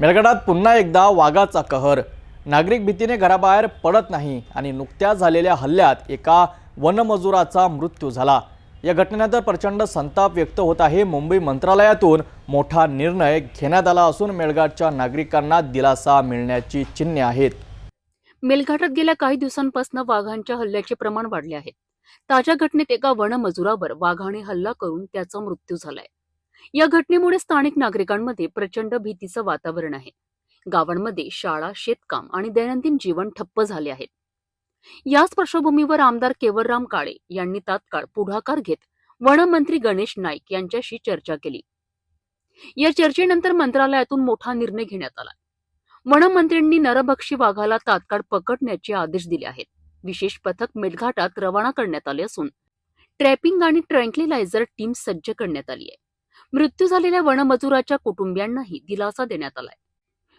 मेळघाटात पुन्हा एकदा वाघाचा कहर. नागरिक भीतीने घराबाहेर पडत नाही आणि नुकत्याच झालेल्या हल्ल्यात एका वनमजुराचा मृत्यू झाला. या घटनेनंतर प्रचंड संताप व्यक्त होत आहे. मुंबई मंत्रालयातून मोठा निर्णय घेण्यात आला असून मेळघाटच्या नागरिकांना दिलासा मिळण्याची चिन्हे आहेत. मेलघाटात गेल्या काही दिवसांपासून वाघांच्या हल्ल्याचे प्रमाण वाढले आहे. ताज्या घटनेत एका वनमजुरावर वाघाने हल्ला करून त्याचा मृत्यू झालाय. या घटनेमुळे स्थानिक नागरिकांमध्ये प्रचंड भीतीचं वातावरण आहे. गावांमध्ये शाळा शेतकाम आणि दैनंदिन जीवन ठप्प झाले आहेत याच पार्श्वभूमीवर आमदार केवलराम काळे यांनी तात्काळ पुढाकार घेत वनमंत्री गणेश नाईक यांच्याशी चर्चा केली. या चर्चेनंतर मंत्रालयातून मोठा निर्णय घेण्यात आला. वनमंत्र्यांनी नरभक्षी वाघाला तात्काळ पकडण्याचे आदेश दिले आहेत. विशेष पथक मेळघाटात रवाना करण्यात आले असून ट्रॅपिंग आणि ट्रँक्लिलायझर टीम सज्ज करण्यात आली आहे. मृत्यू झालेल्या वनमजुराच्या कुटुंबियांनाही दिलासा देण्यात आलाय.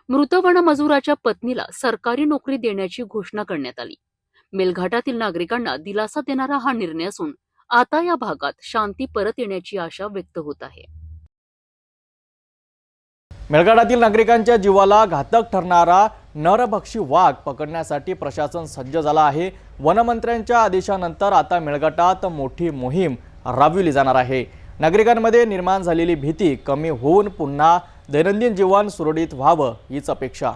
मृत वनमजुराच्या पत्नीला सरकारी नोकरी देण्याची घोषणा करण्यात आली. मेलघाटातील नागरिकांना दिलासा देणारा हा निर्णय असून आता या भागात शांती परत येण्याची आशा व्यक्त होत आहे. मेळघाटातील नागरिकांच्या जीवाला घातक ठरणारा नरभक्षी वाघ पकडण्यासाठी प्रशासन सज्ज झाला आहे. वनमंत्र्यांच्या आदेशानंतर आता मेळघाटात मोठी मोहीम राबविली जाणार आहे. नागरिकांमध्ये निर्माण झालेली भीती कमी होऊन पुन्हा दैनंदिन जीवन सुरळीत व्हावं हीच अपेक्षा.